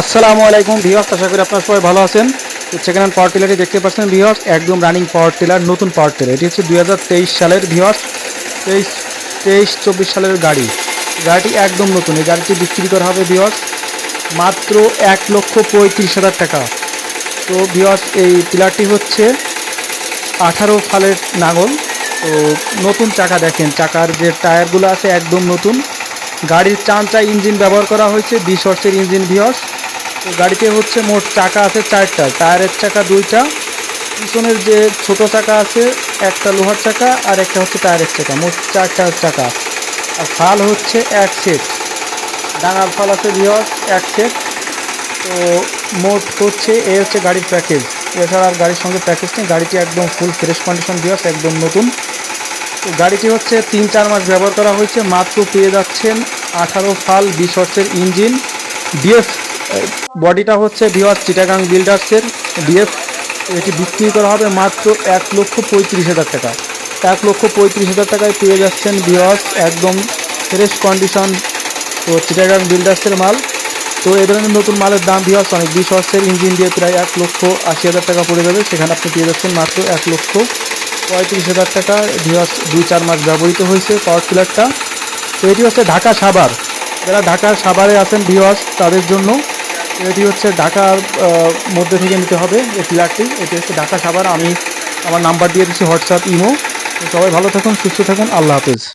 আসসালামু আলাইকুম ভিওয়ার্স আশা করি আপনারা সবাই ভালো আছেন। সেকেন্ড হ্যান্ড পাওয়ার টিলারটি দেখতে পাচ্ছেন ভিওয়ার্স একদম রানিং পাওয়ার টিলার নতুন পাওয়ার টিলার এটি হচ্ছে দু হাজার তেইশ সালের ভিওয়ার্স তেইশ তেইশ, চব্বিশ সালের গাড়ি। গাড়িটি একদম নতুন, এই গাড়িটি বিক্রি করা হবে ভিওয়ার্স মাত্র এক লক্ষ পঁয়ত্রিশ হাজার টাকা। তো ভিওয়ার্স এই টিলারটি হচ্ছে আঠারো সালের নাঙল তো নতুন চাকা দেখেন, চাকার যে টায়ারগুলো আছে একদম নতুন। গাড়ির চাঞ্চা ইঞ্জিন ব্যবহার করা হয়েছে, বিশ হর্সের ইঞ্জিন ভিওস তো গাড়িতে হচ্ছে মোট চাকা আছে চারটা। টায়ারের চাকা দুইটা, পিছনের যে ছোট চাকা আছে, একটা লোহার চাকা আর একটা হচ্ছে টায়ারের চাকা, মোট চারটা চাকা। আর ফাল হচ্ছে এক সেট, ডাঙার ফাল আছে ভিওস এক সেট। তো মোট হচ্ছে এ হচ্ছে গাড়ির প্যাকেজ। এছাড়া আর গাড়ির সঙ্গে প্যাকেজ নেই, গাড়িটি একদম ফুল ফ্রেশ কন্ডিশন ভিওস একদম নতুন। তো গাড়িটি হচ্ছে তিন চার মাস ব্যবহার করা হয়েছে, মাত্র পেয়ে যাচ্ছেন আঠারো ফাল বিশ হর্সের ইঞ্জিন ডিএফ বডিটা হচ্ছে ভিওয়াস চিটাগাং বিল্ডার্সের ডিএফ। এটি বিক্রি করা হবে মাত্র এক লক্ষ পঁয়ত্রিশ হাজার টাকা। এক লক্ষ পঁয়ত্রিশ হাজার টাকায় পেয়ে যাচ্ছেন ভিওয়াস একদম ফ্রেশ কন্ডিশন তো চিটাগাং বিল্ডার্সের মাল। তো এই ধরনের নতুন মালের দাম ভিওয়াস অনেক। বিশ হর্সের ইঞ্জিন দিয়ে প্রায় এক লক্ষ আশি হাজার টাকা পড়ে যাবে। সেখানে আপনি পেয়ে যাচ্ছেন মাত্র এক লক্ষ পঁয়ত্রিশ হাজার টাকা। ভিওয়াস দুই চার মাস ব্যবহৃত হয়েছে পাওয়ার টিলারটা। তো এটি হচ্ছে ঢাকা সাভার। যারা ঢাকার সাভারে আছেন ভিওয়াস তাদের জন্য এটি হচ্ছে ঢাকার মধ্যে থেকে নিতে হবে এই পিলারটি এটি হচ্ছে ঢাকা সাবার আমি আমার নাম্বার দিয়ে দিচ্ছি হোয়াটসঅ্যাপ, ইমো। সবাই ভালো থাকুন, সুস্থ থাকুন। আল্লাহ হাফেজ।